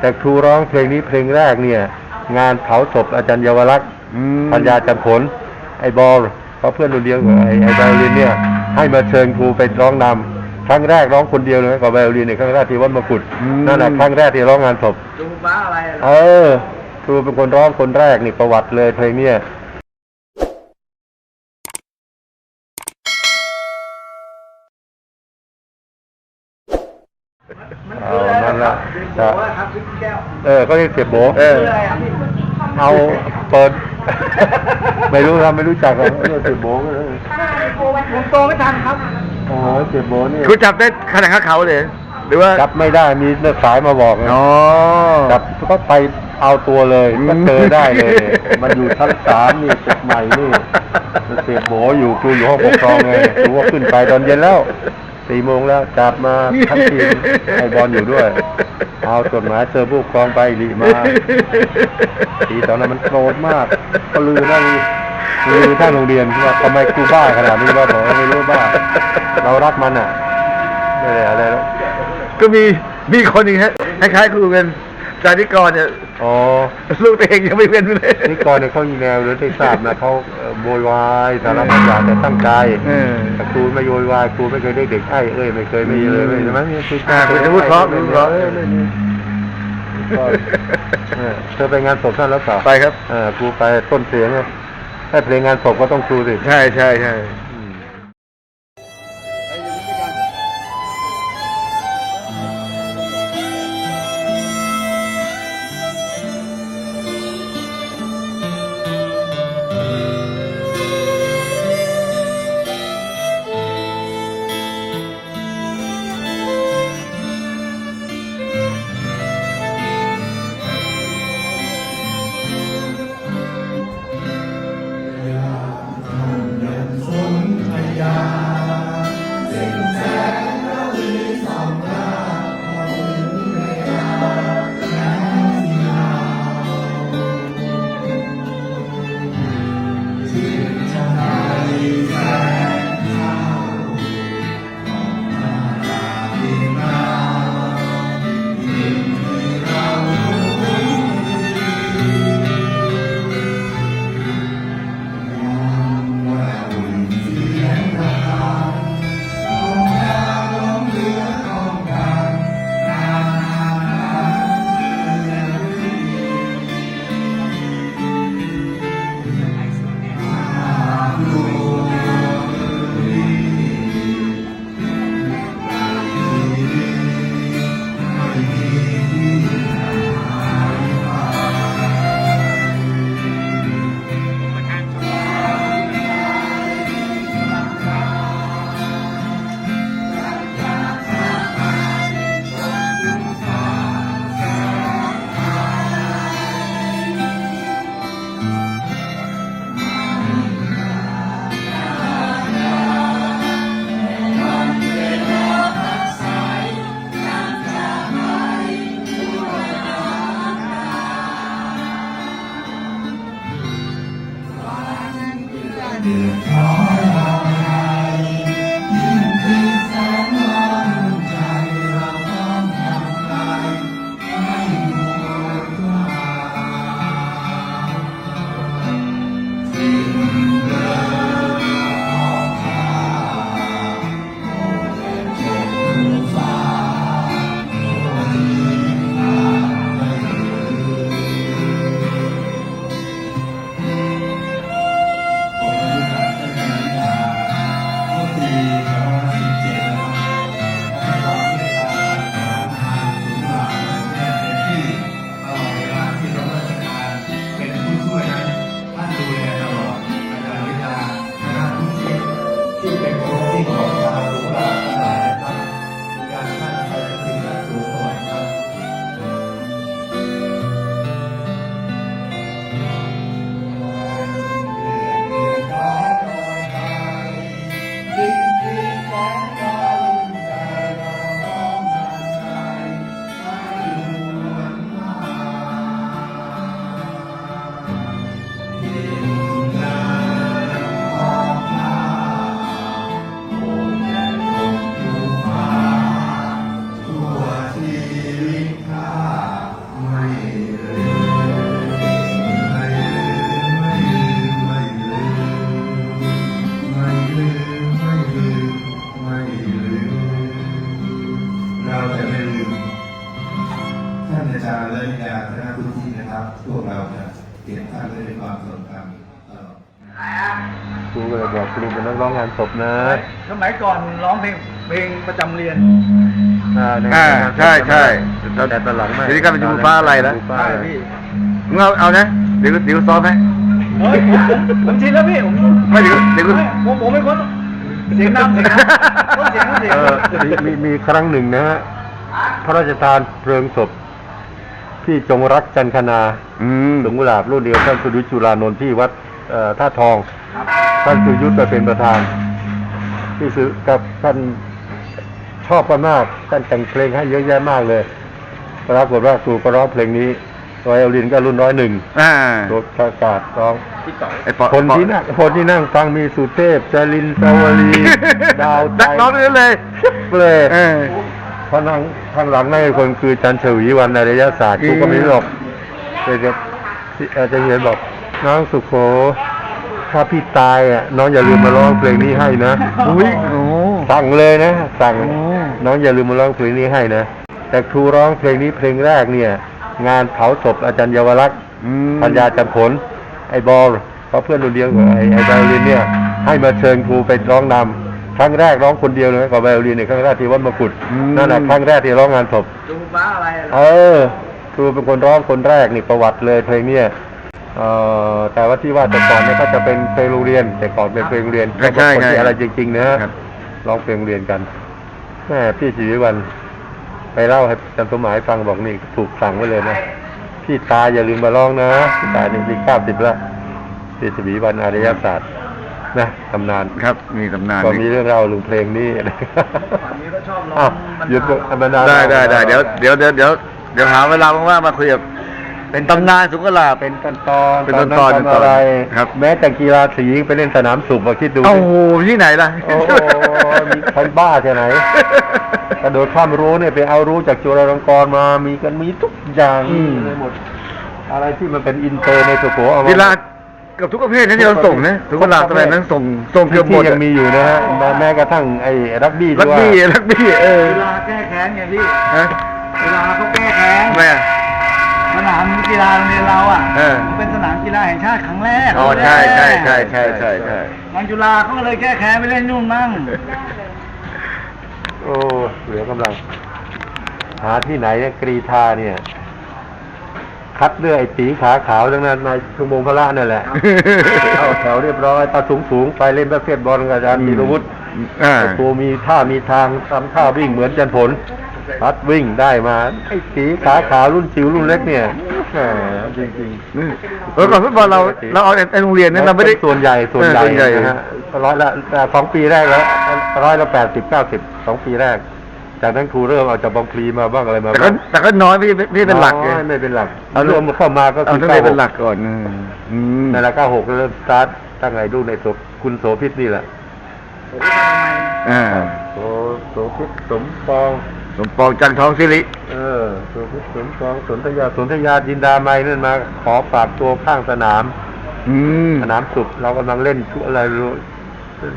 แต่ครูร้องเพลงนี้เพลงแรกเนี่ย งานเผาศพอาจารย์เยาวรักษ์อืมปัญญาจันทร์ผล ไอ้บอลเพราะเพื่อนรุ่นเดียวกับไอ้ไอ้ไวโอลินเนี่ย ให้มาเชิญครูไปร้องนำครั้งแรกร้องคนเดียวเลยกับไวโอลินในยครั้งแรกที่วัดมกุฎนั่นแหละครั้งแรกที่ร้องงานศพดูบ้าอะไรอะเออครูเป็นคนร้องคนแรกนี่ประวัติเลยเพลงเนี้ย เอานั่นละบจะอกว่าครับพี่แก้วเออก็เรียกเสียโบเออชื่ออะไรครับพี่เอาเปิด ไม่รู้ครับไม่รู้จักหรอกเรียกเสียโบก็เลยผมโตไม่ทันครับ อ๋อเสียโบนี่คุณจับได้ขนาดเขาเลย หรือว่าจับไม่ได้มีเลือดสายมาบอกนะอ๋อ จับก็ไปเอาตัวเลยอืมก็เจอได้เลยเนี่ยมันอยู่ชั้นสามนี่ตึกใหม่นี่เสียโบอยู่ครูอยู่ห้องปกครองไงครูว่าขึ้นไปตอนเย็นแล้ว สี่โมงแล้วจับมาทั้งทีมไอบอลอยู่ด้วย เอาจดหมายเจอผู้ปกครองไปลีมาทีตอนนั้นมันโกรธมากก็ลือนั่งลือท่านโรงเรียนว่าทำไมครูบ้าขนาดนี้ว่าบอกไม่รู้บ้า เรารักมันอะไม่ได้อะไรแล้วก็มีมีคนหนึ่งฮะคล้ายๆครูเป็นจาริกรเนี่ย อ๋อลูกตัวเองยังไม่เป็นเลยนี่ก่อนเนี่ยเขามีแนวหรือได้ทราบนะเขาเอ่อโวยวายสารพัดอย่างแต่ตั้งใจเออ แต่ครูไม่โวยวายครูไม่เคยได้เด็กไอ้เอ้ยไม่เคยไม่เลยไม่ใช่ไหมนี่คืออ่าเป็นอาวุธเพราะอาวุธเพราะออไม่มีก็เออเธอไปงานศพท่านแล้วเปล่าไปครับ เออครูไปต้นเสียงไงถ้าเพลงงานศพก็ต้องครูสิ ใช่ใช่ใช่ พวกเราจะเก็บท่านไว้ในความทรงจำตลอดครูก็เลยบอกครูเป็นนักร้องงานศพนะสมัยก่อนร้องเพลงเพลงประจำเรียนอ่าในอ่าใช่ใช่แต่ตอนหลังไม่ทีนี้กลายเป็นชมพูฟ้าอะไรแล้วชมพูฟ้าใช่อะไรพี่มึงเอาเอานะเดี๋ยวเดี๋ยวซ้อมให้เฮ้ยผมผมผมชินแล้วพี่ผมไม่เดี๋ยวเดี๋ยวไม่ผมผมเป็นคนเสียงดังเสียงดังคนเสียงเสียงเออมีมีมีครั้งหนึ่งนะฮะพระราชทานเพลิงศพ ที่จงรักจันคนาอืมหลวงกุหลาบรุ่นเดียวท่านสุริยจุลานนท์ที่วัดเอ่อท่าทอง ท่านสุยุทธไปเป็นประธานที่ซื้อกับท่านชอบกันมากท่านแต่งเพลงให้เยอะแยะมากเลยปรากฏว่าครูก็ร้องเพลงนี้ไวโอลินก็รุ่นร้อยหนึ่งอ่าตัวประกาศร้อง ไอ้ปอคนที่นั่งคนที่นั่งฟังมีสุเทพจารินสวรี ดาวใจนักร้องด้วยเลยเลยเออเพราะนั่ง ข้างหลังนั่นคือคนคือจันทร์ฉวีวันอารยศาสตร์อืมกูก็ไม่รู้หรอกแต่จะอาจจะเห็นบอกน้องสุโขถ้าพี่ตายอะน้องอย่าลืมมาร้องเพลงนี้ให้นะอุ้ยโอ้สั่งเลยนะสั่งโอ้น้องอย่าลืมมาร้องเพลงนี้ให้นะแต่ครูร้องเพลงนี้เพลงแรกเนี่ย งานเผาศพอาจารย์เยาวรักษ์อืมปัญญาจันทร์ผล ไอ้บอลเพราะเพื่อนรุ่นเดียวกับไอ้ไอ้ไวโอลินเนี่ย ให้มาเชิญครูไปร้องนำ ครั้งแรกร้องคนเดียวเลยกับไวโอลินในยครั้งแรกที่วัดมกุฎนั่นแหละครั้งแรกที่ร้องงานศพ ดูฟ้าอะไรอะเออครูเป็นคนร้องคนแรกนี่ประวัติเลยเพลงเนี้ยเอ่อแต่ว่าที่ว่าแต่ก่อนเนี่ยก็จะเป็นเพลงโรงเรียน แต่ก่อนเป็นเพลงโรงเรียนใช่ใช่คนที่ใช่อะไรจริง ๆ นะฮะครับ ร้องเพลงโรงเรียนกันแม่พี่ชีวิวัน ไปเล่าให้จันสมหมายฟังบอกนี่ถูกสั่งไว้เลยนะพี่ตาอย่าลืมมาร้องนะพี่ตานี่มีข้าวติดละพี่ชีวิวันอารยศาสตร์ นะตำนานครับมีตำนานก็มีเรื่องเล่าลุงเพลงนี้ฝั่งนี้ก็ชอบร้ออ้าวงบรรหยุดดาบรรดาได้ได้ได้เดี๋ยวเดี๋ยวเดี๋ยวเดี๋ยวเดี๋ยวหาเวลาว่างๆมาคุยกับเป็นตำนานสุกลาบเป็นขั้นตอนเป็นขั้นตอนทำอะไรครับ แม้แต่กีฬาสีไปเล่นสนามสุบมาคิดดูโอ้โหที่ไหนล่ะโอ้โหมีใครบ้าที่ไหนกระโดดข้ามรู้เนี่ยไปเอารู้จากจุฬาลงกรณ์มามีกันมีทุกอย่างอืมเลยหมด อะไรที่มันเป็นอินเตอร์ในสุโขเอามากีฬา เกับทุกประเภทนะที่เราส่งนะสุกลาบสมัยนั้นส่งส่งเกือบหมที่ดยังมีอยู่นะฮะแม้แม้กระทั่งไอ้รักบี้รักด้วยบี้รักบี้เออเวลาแก้แค้นไงพี่ ฮะเวลาเขาแก้แค้นทำไมอะ สนามกีฬาโรงเรียนเราอะเออ มันเป็นสนามกีฬาแห่งชาติครั้งแรกอ๋อใช่ใช่ใช่ใช่ใช่ใช่ทางจุฬาเขาก็เลยแก้แค้นไปเล่นนู่นมั่งโอ้เหลือกำลัง หาที่ไหนเนี่ยกรีธาเนี่ย คัดเลือกไอ้ตีขาขาวทั้งนั้นในชั่วโมงพละนั่นแหละเข้าแถวเรียบร้อยตาสูงสูงๆไปเล่นประเภทบอลกับอาจารย์มีรวุฒิอ่าไอ้ตัวมีท่ามีทางทำท่าวิ่งเหมือนจันผลพัดวิ่งได้มาไอ้ตีขาขาวรุ่นจิ๋วรุ่นเล็กเนี่ยแหมจริงเออก่อนฟุตบอลเราเราเอาแต่โรงเรียนๆนั้นเราไม่ได้ส่วนใหญ่ส่วนใหญ่เออส่วนใหญ่นะฮะร้อยละแต่สองปีแรกแล้วร้อยละแปดสิบเก้าสิบสองปีแรก จากนั้นครูเริ่มเอาจากบางพลีมาบ้างอะไรมาแต่ก็บ้างแต่ก็น้อยไม่ไม่ไม่เป็นหลักไงน้อยไม่เป็นหลักเอา รวมเข้ามาก็เอาคือตั้งแต่เป็นหลักก่อนอืมอืมในละเก้าหกเริ่มสตาร์ทตั้งไงดูในโสคุณโสพิษนี่แหละอ่าโสโสพิษสมปอง สมปองจันทร์ทองสิริ เออโสพิษสมปองสนธยาสนธยาจินดาไม้นั่นมา ขอฝากตัวข้างสนาม อืมสนามสุบเรากำลังเล่นชุอะไรรู้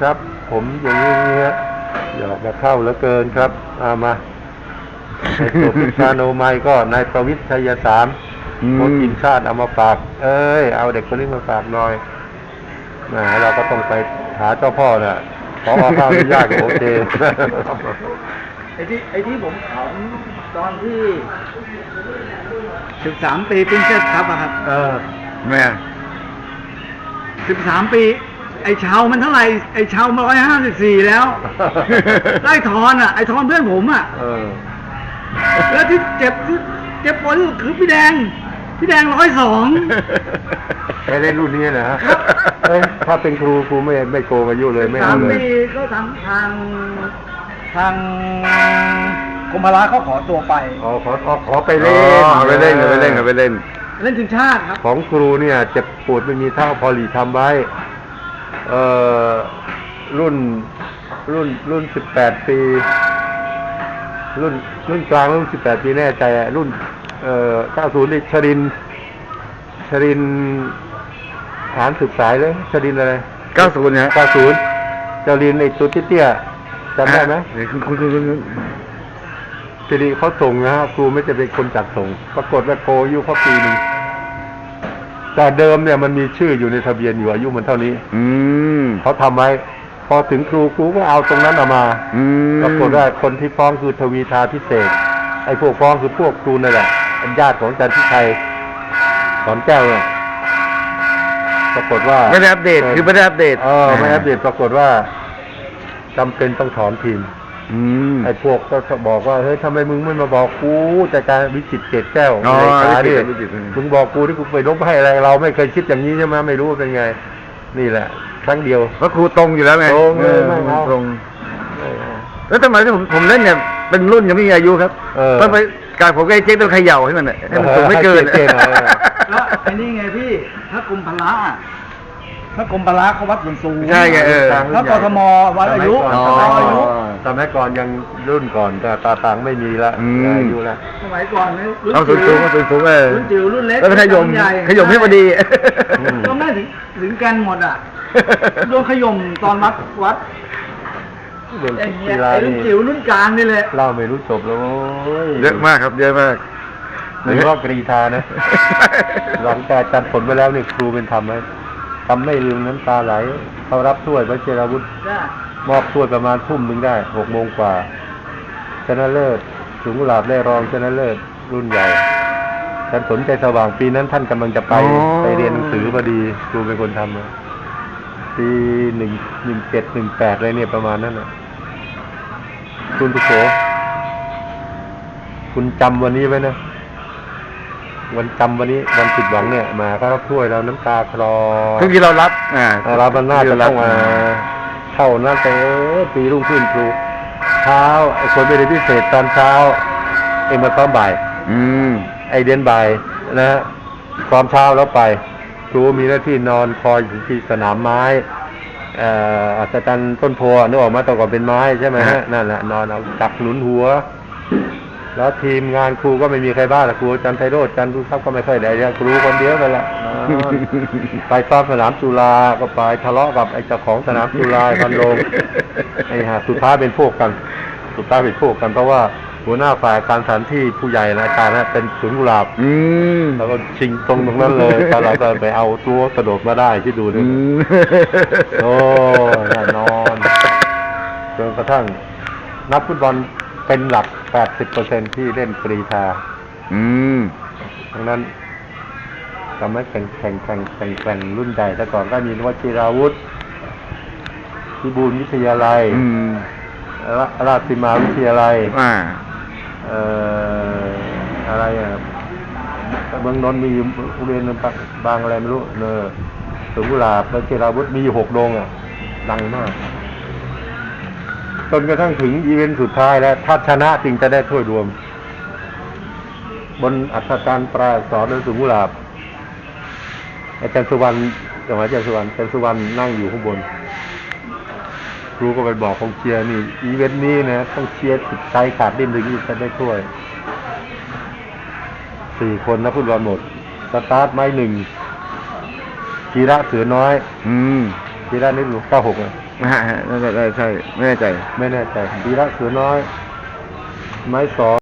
ครับ ผมอย่างนี้เงี้ย อยากจะเข้าเหลือเกินครับเอามาในโสพิษชาโนไมก็นายประวิทย์ชัยสามอืมคนทีมชาติเอามาฝาก เอ้ย เอาเด็กคนนี้มาฝากหน่อยแหมเราก็ต้องไปหาเจ้าพ่อน่ะขอข้าวอนุญาตโอเคไอ้ที่ไอ้ที่ผมถามตอนที่สิบสามปีปรินเซสครับอะครับ เออแม่สิบสามปี ไอ้ชาวมันเท่าไหร่ไอ้ชาวมาร้อยห้าสิบสี่แล้วไล่ทอนอะไอ้ทอนเพื่อนผมอะเออ แล้วที่เจ็บที่เจ็บปวดที่สุดคือพี่แดง พี่แดงร้อยสอง ไปเล่นรุ่นนี้นะฮะเอ้ยถ้าเป็นครูครูไม่ไม่โกงอายุเลยไม่สาเอามเลยปีก็ทางทางทางกรมพละเขาขอตัวไป อ๋อขอขอขอไปไปเล่เล่นนไปเล่นไปเล่นไปเล่น เล่นทีมชาติครับ ของครูเนี่ยเจ็บปวดไม่มีเท่าพอหลีทำไว้ เอ่อรุ่นรุ่นรุ่นสิบแปดปี รุ่นรุ่นกลางรุ่นสิบแปดปีแน่ใจอะรุ่น เอ่อเก้าศูนย์นี่ชรินทร์ชรินทร์ฐานศึกสายเลยชรินทร์อะไร90นะฮะเก้าศูนย์ชรินทร์ไอ้ตัวเตี้ยๆจำได้ไหมเดี๋ยวคุณคุณคุณคุณทีนี้เขาส่งนะฮะครูไม่จะเป็นคนจัดส่ง ปรากฏว่าโคอยู่เขาปีหนึ่ง แต่เดิมเนี่ยมันมีชื่ออยู่ในทะเบียนอยู่อายุมันเท่านี้ อืมเขาทำไว้ พอถึงครูครูก็เอาตรงนั้นเอามา อืมปรากฏว่าคนที่ฟ้องคือทวีทาพิเศษไอ้พวกฟ้องคือพวกครูนั่นแหละเป็นญาติของอาจันทิชัยสอนแก้วเนี่ยปรากฏว่าไม่ได้อัปเดตคือไม่ได้อัปเดตเออไม่อัปเดตปรากฏว่าจำเป็นต้องถอนทีม อืมไอ้พวกก็บอกว่าเฮ้ยทำไมมึงไม่มาบอกกูจัดการวิจิตรเกตแก้วอ๋อในขาดิวิจิตรวิจิตร มึงบอกกูที่กูไปลบให้อะไรเราไม่เคยคิดอย่างนี้ใช่ไหมไม่รู้ว่าเป็นไง นี่แหละ ครั้งเดียว เพราะครูตรงอยู่แล้วไงตรงเลยออไม่เอา ตรง แล้วทำไมที่ผมผมเล่นเนี่ยเป็นรุ่นยังไม่มีอายุครับเออต้องไปการผมก็ไอ้เจ๊กต้องเขย่าให้มันน่ะให้มันสูงไม่เกินให้เจ๊กๆหน่อย แล้วไอ้นี่ไงพี่ ถ้ากรมพละอะ ถ้ากรมพละเขาวัดส่วนสูงใช่ไงเออถ้ากทมวัดอายุสอ๋อมัยวัดอายุก่อนสมัยก่อนยังรุ่นก่อนแต่ตาตังไม่มีละอืม อายุละ สมัยก่อนเนี่ยรุ่นเอาสูงสูงเอาสูงสูงเออรุ่นจิ๋วรุ่นเล็กแล้วก็ขยมรุ่นใหญ่ขยมให้พอดี อืม ก็ไม่ถึงถึงแกนหมดอะโดนขยมตอนวัดวัดเรื่องไอ้เงี้กียฬาไอ้รุ่นนี่จิ๋วรุ่นกลางนี่แหละเล่าไม่รู้จบแล้วโว้ยเยอะมากครับ เยอะมากโดยเฉพาะกรีธานะ หลังจากจัดผลไปแล้วนี่ครูเป็นธรรมไหม ทำไม่ลืมน้ำตาไหลเขารับถ้วยพระเจราวุธจ้ะมอบถ้วยประมาณทุ่มหนึ่งได้หกโมงกว่า ชนะเลิศสูงกุหลาบได้รองชนะเลิศรุ่นใหญ่ท่านสนใจสว่างปีนั้นท่านกำลังจะไปอ๋อ ไปเรียนหนังสือพอดีครูเป็นคนทำนะปีหนึ่งหนึ่งเจ็ดหนึ่งแปดอะไรเนี่ยประมาณนั้นนะคุณตุโสคุณจำวันนี้ไว้นะ วันจำวันนี้วันผิดหวังเนี่ยมาก็รับถ้วยแล้วน้ำตาคลอทุกที่เรารับ อ่าเรามันน่าจะต้องมาเข้านั่นแต่เออปีรุ่งขึ้นครูเช้าไอ้คนไม่ได้พิเศษตอนเช้าเองมาซ้อมบ่าย อืมไอเดียนบ่ายนะฮะซ้อมเช้าแล้วไปครูมีหน้าที่นอนคอยอยู่ที่สนามไม้เอ่ออัศจรรย์ต้นโพธิ์นึกออกมาแตอนก่อนเป็นไม้ใช่ไหมฮะฮะนั่นแหละนอนเอาจับหนุนหัว แล้วทีมงานครูก็ไม่มีใครบ้างละครูอาจันไทโรจน์จันทร์ทุกทัพก็ไม่ค่อยได้เนี่ยครูคนเดียวนั่นแหละนอนไปซ้อมสนามจุฬาก็ไปทะเลาะกับไอ้เจ้าของสนามจุฬาพันโลงไอ้ห่าสุดท้ายเป็นพวกกัน สุดท้ายเป็นพวกกันเพราะว่าหัวหน้าฝ่ายการสถานที่ผู้ใหญ่นะอาจารย์นะเป็นศูนย์กุหลาบอืมแล้วก็ชิงตรงตรงนั้นเลยตอนเราก็ไปเอาตัวกระโดดมาได้ที่ดูอืนี่มโอ้ยแน่นอนจนกระทั่งนักฟุตบอลเป็นหลัก 80%ที่เล่นกรีธาอืมทั้งนั้นทำให้แข่งแข่งแข่งแข่งแข่งรุ่นใหญ่แต่ก่อนก็มีนวชิราวุธพิบูลวิทยาลัยอืมราราชสีมาวิทยาลัยอ่าเอ่ออะไรอะเมืองนนท์มีอยู่โรงเรียนบางบางอะไรไม่รู้เนอสุกุหลาบและเจราวุธมีอยู่หกโรงอะดังมาก จนกระทั่งถึงอีเวนต์สุดท้ายแล้วถ้าชนะจึงจะได้ถ้วยรวม บนอัศจรรย์ปลายอักษรในสุกุลาบอาจารย์สุวรรณสมัยอาจารย์สุวรรณอาจารย์สุวรรณนั่งอยู่ข้างบน ครูก็ไปบอกกองเชียร์นี่ อีเวนต์นี้นะต้องเชียร์ติดใจขาดดิ้นถึงจะได้ถ้วยสี่คนนะฟุตบอลหมด สตาร์ทไม้หนึ่งกีระเสือน้อย อืมกีระนี่รู้เก้าหกอะ นะฮะนั่นแหละใช่ไม่แน่ใจ ไม่แน่ใจกีระเสือน้อย ไม้สอง